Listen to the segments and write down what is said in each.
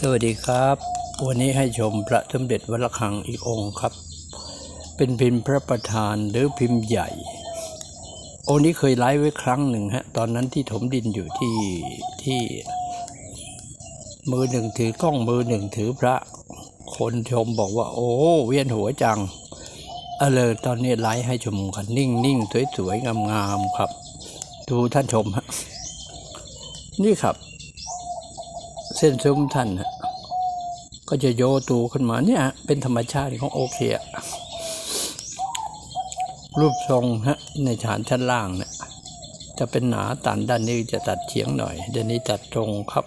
สวัสดีครับ วันนี้ให้ชมพระสมเด็จวัดระฆังอีกองค์ครับ เป็นพิมพ์พระประธานหรือพิมพ์ใหญ่ องค์นี้เคยไลฟ์ไว้ครั้งหนึ่งฮะ ตอนนั้นที่ถมดินอยู่ที่ที่ มือหนึ่งถือกล้องมือหนึ่งถือพระ คนชมบอกว่า โอ้ เวียนหัวจังเออเลยตอนนี้ไลฟ์ให้ชมกันนิ่งนิ่งสวยสวยงามงามๆครับ ดูท่านชมฮะนี่ครับ เส้นซุ้มท่านฮะก็จะโยตูขึ้นมาเนี่ยเป็นธรรมชาติของโอเคอะรูปทรงฮะในฐานชั้นล่างเนี่ยจะเป็นหนาตันด้านนี้จะตัดเฉียงหน่อยด้านนี้ตัดตรงครับ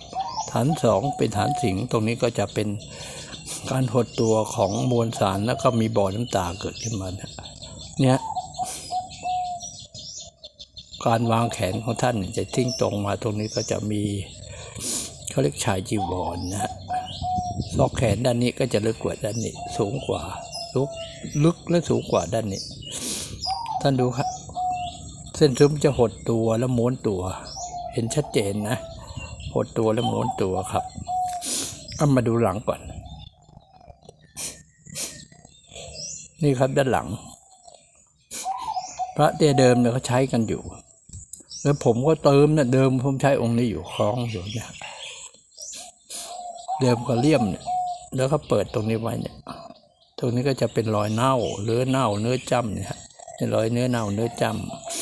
ฐานสองเป็นฐานสิงตรงนี้ก็จะเป็นการหดตัวของมวลสารแล้วก็มีบ่อน้ำตาเกิดขึ้นมาเนี่ยการวางแขนของท่านจะทิ้งตรงมาตรงนี้ก็จะมี เขาเรียกชายจีวรนะฮะซอกแขนด้านนี้ก็จะลึกกว่าด้านนี้ สูงกว่าลึกลึกและสูงกว่าด้านนี้ ท่านดูครับ เส้นทึมจะหดตัวแล้วม้วนตัว เห็นชัดเจนนะ หดตัวแล้วม้วนตัวครับเอามาดูหลังก่อน นี่ครับด้านหลัง พระเตี้ยเดิมเนี่ยเขาใช้กันอยู่ แล้วผมก็เติมเนี่ยเดิมผมใช้องค์นี้อยู่คล้องอยู่เนี่ย เดิมก็เลี่ยมเนี่ยแล้วก็เปิดตรงนี้ไว้เนี่ยตรงนี้ก็จะเป็นรอยเน่าเนื้อเน่าเนื้อจ้ำเนี่ยฮะเป็นรอยเนื้อเน่าเนื้อจ้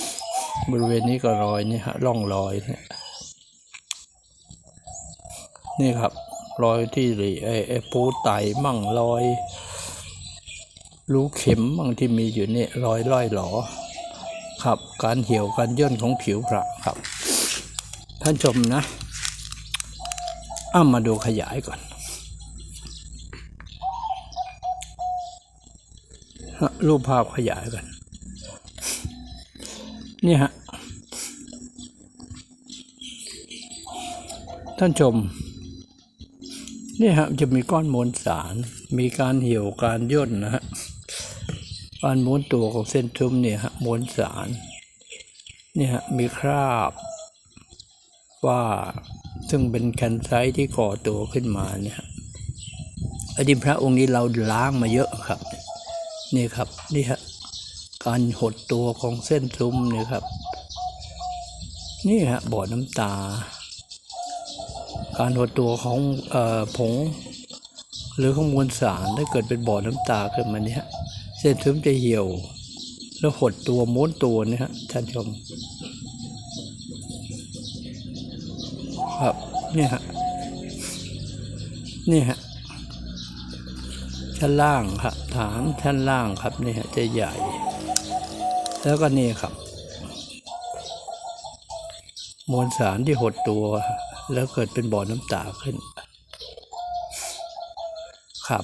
ำบริเวณนี้ก็รอยนี่ฮะร่องรอยเนี่ยนี่ครับรอยที่ไอ้ไอ้ปูไตมั่งรอยรูเข็มมั่งที่มีอยู่นี่รอยร่อยหลอครับ การเหี่ยวการย่นของผิวพระครับ ท่านชมนะ อ้ามาดูขยายก่อนรูปภาพขยายกัน นี่ฮะ ท่านชม นี่ฮะจะมีก้อนมวลสาร มีการเหี่ยวการย่นนะฮะ การม้วนตัวของเส้นทึมเนี่ยฮะมวลสารเนี่ยฮะ มีคราบ ว่า ซึ่งเป็นแคนไซต์ที่ก่อตัวขึ้นมาเนี่ยอดีตพระองค์นี้เราล้างมาเยอะครับ นี่ครับนี่ฮะการหดตัวของเส้นทึมเนี่ยครับ นี่ฮะบ่อน้ำตา การหดตัวของออผง หรือของมวลสารถ้าเกิดเป็นบ่อน้ำตาขึ้นมาเนี่ยเส้นทึมจะเหี่ยว แล้วหดตัวม้วนตัวนะฮะท่านชม ครับเนี่ยฮะนี่ฮะชั้นล่างครับฐานชั้นล่างครับนี่ฮะจะใหญ่ แล้วก็นี่ครับ มวลสารที่หดตัว แล้วเกิดเป็นบ่อน้ำตาขึ้น ครับ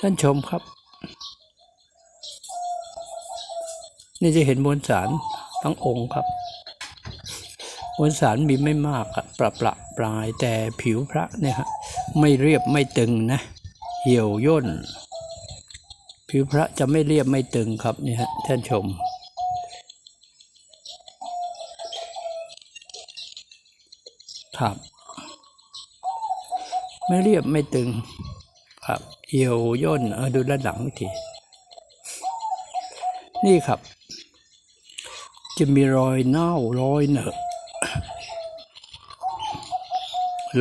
ท่านชมครับ นี่จะเห็นมวลสารทั้งองค์ครับ มวลสารมีไม่มากอะประประปลายแต่ผิวพระเนี่ยฮะไม่เรียบไม่ตึงนะ เหี่ยวย่น ผิวพระจะไม่เรียบไม่ตึงครับนี่ฮะท่านชม ครับ ไม่เรียบไม่ตึง ครับ เหี่ยวย่นเออดูด้านหลังวิธีนี่ครับ จะมีรอยเน่ารอยเหนอะ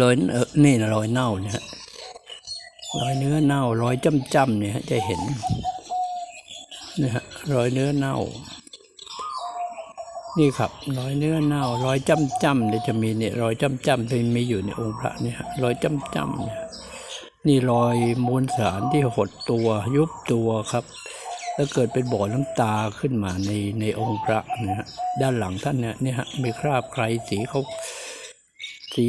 รอยเนี่นะรอยเน่าเนี่ยฮะรอยเนื้อเน่ารอยจ้ำๆเนี่ยจะเห็นนะฮะรอยเนื้อเน่า นี่ครับรอยเนื้อเน่ารอยจ้ำๆเนี่ยจะมีเนี่ยรอยจ้ำๆที่มีอยู่ในองค์พระเนี่ยรอยจ้ำๆเนี่ยนี่รอยมวลสารที่หดตัวยุบตัวครับ แล้วเกิดเป็นบ่อน้ำตาขึ้นมาในในองค์พระนะฮะด้านหลังท่านเนี่ยเนี่ยฮะมีคราบใครสีเขาสี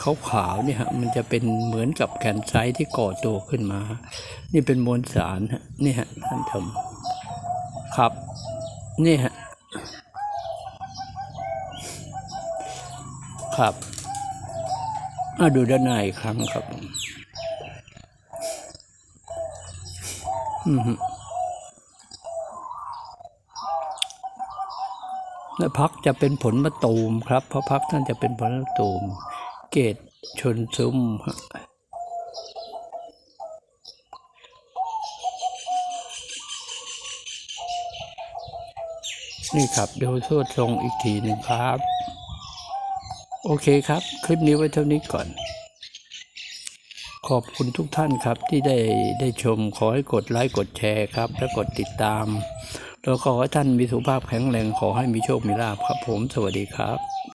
เขาขาวเนี่ยฮะมันจะเป็นเหมือนกับแคนไซที่ก่อตัวขึ้นมา นี่เป็นมวลสารฮะนี่ฮะท่านชมครับ นี่ฮะครับอะดูด้านในอีกครั้งครับผมอืมฮึ และพักจะเป็นผลมะตูมครับ เพราะพักท่านจะเป็นผลมะตูม เกตชนซุ้มนี่ครับเดี๋ยวโทษทรงอีกทีหนึ่งครับ โอเคครับ คลิปนี้ไว้เท่านี้ก่อน ขอบคุณทุกท่านครับที่ได้ได้ชมขอให้กดไลค์กดแชร์ครับ และกดติดตาม แล้วขอให้ท่านมีสุขภาพแข็งแรงขอให้มีโชคมีลาภครับผมสวัสดีครับ